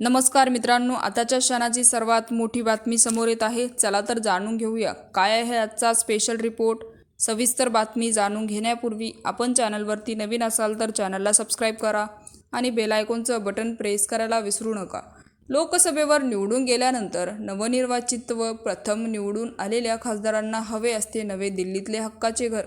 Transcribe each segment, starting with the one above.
नमस्कार मित्रांनो आताच्या क्षणाची सर्वात मोठी बातमी समोर येत आहे. चला तर जाणून घेऊया. काय आहे आजचा स्पेशल रिपोर्ट सविस्तर बातमी जाणून घेण्यापूर्वी आपण चॅनलवरती नवीन असाल तर चॅनलला सबस्क्राईब करा आणि बेलायकॉनचं बटन प्रेस करायला विसरू नका. लोकसभेवर निवडून गेल्यानंतर नवनिर्वाचित व प्रथम निवडून आलेल्या खासदारांना हवे असते नवे दिल्लीतले हक्काचे घर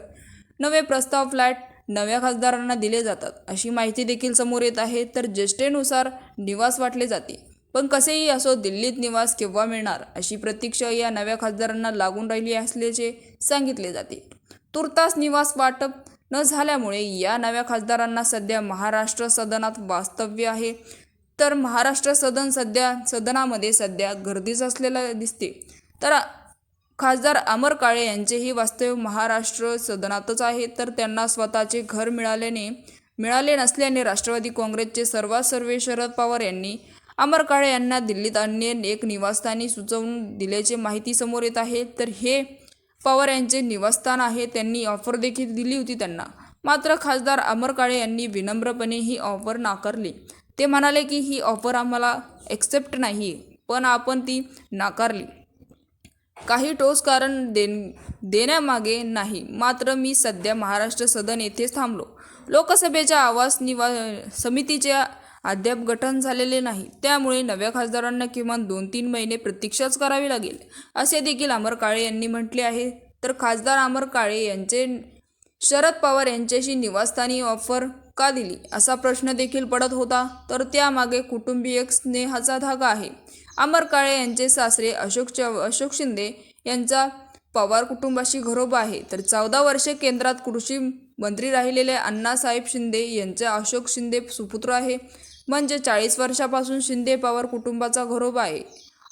नवे प्रस्ताव फ्लॅट नव्या खासदारांना दिले जातात. अशी माहिती देखील समोर येत आहे. तर ज्येष्ठेनुसार निवास वाटले जाते. पण कसेही असो दिल्लीत निवास केव्हा मिळणार? अशी प्रतीक्षा या नव्या खासदारांना लागून राहिली असल्याचे सांगितले जाते. तुर्तास निवास वाटप न झाल्यामुळे या नव्या खासदारांना सध्या महाराष्ट्र सदनात वास्तव्य आहे. तर महाराष्ट्र सदन सध्या सदनामध्ये सध्या गर्दीच असलेला दिसते. तर खासदार अमर काळे यांचेही वास्तव्य महाराष्ट्र सदनातच आहे. तर त्यांना स्वतःचे घर मिळाल्याने मिळाले नसल्याने राष्ट्रवादी काँग्रेसचे सर्वात सर्वे शरद पवार यांनी अमर काळे यांना दिल्लीत अन्य एक निवासस्थानी सुचवून दिल्याचे माहिती समोर येत आहे. तर हे पवार यांचे निवासस्थान आहे. त्यांनी ऑफर देखील दिली होती त्यांना. मात्र खासदार अमर काळे यांनी विनम्रपणे ही ऑफर नाकारली. ते म्हणाले की ही ऑफर आम्हाला एक्सेप्ट नाही पण आपण ती नाकारली. काही ठोस कारण देन देण्यामागे नाही. मात्र मी सध्या महाराष्ट्र सदन येथेच थांबलो. लोकसभेच्या आवास निवा समितीचे अद्याप गठन झालेले नाही. त्यामुळे नव्या खासदारांना किमान दोन तीन महिने प्रतीक्षाच करावी लागेल असे देखील अमर काळे यांनी म्हटले आहे. तर खासदार अमर काळे यांचे शरद पवार यांच्याशी निवासस्थानी ऑफर का दिली. असा प्रश्न देखील पडत होता. तर त्यामागे कुटुंबीय स्नेहाचा धागा आहे. अमर काळे यांचे सासरे अशोक च अशोक शिंदे यांचा पवार कुटुंबाशी घरोबा आहे. तर चौदा वर्षे केंद्रात कृषी मंत्री राहिलेले अण्णासाहेब शिंदे यांचे अशोक शिंदे सुपुत्र आहे. म्हणजे चाळीस वर्षापासून शिंदे पवार कुटुंबाचा घरोबा आहे.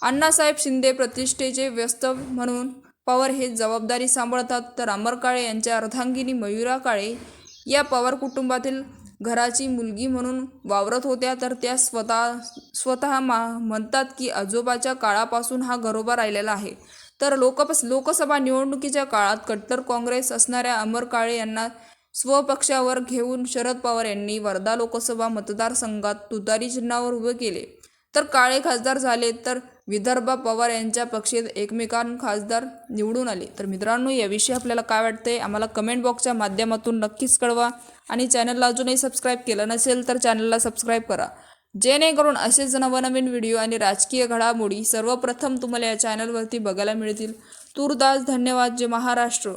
अण्णासाहेब शिंदे प्रतिष्ठेचे व्यस्त म्हणून पवार हे जबाबदारी सांभाळतात. तर अमर काळे यांच्या अर्धांगिनी मयुरा काळे या पवार कुटुंबातील घराची मुलगी म्हणून वावरत होत्या तर त्या स्वतः स्वतः मा म्हणतात की आजोबाच्या काळापासून हा घरोबा राहिलेला आहे. तर लोकपस लोकसभा निवडणुकीच्या काळात कट्टर काँग्रेस असणाऱ्या अमर काळे यांना स्वपक्षावर घेऊन शरद पवार यांनी वर्धा लोकसभा मतदारसंघात तुतारी चिन्हावर उभे केले. तर काळे खासदार झाले तर विदर्भ पवार यांच्या पक्षात एकमेकां खासदार निवडून आले. तर मित्रांनो याविषयी आपल्याला काय वाटते आम्हाला कमेंट बॉक्सच्या माध्यमातून नक्कीच कळवा. आणि चॅनलला अजूनही सबस्क्राईब केलं नसेल तर चॅनलला सबस्क्राईब करा. जेणेकरून असेच नवनवीन व्हिडिओ आणि राजकीय घडामोडी सर्वप्रथम तुम्हाला या चॅनलवरती बघायला मिळतील. तूरदास धन्यवाद. जे महाराष्ट्र.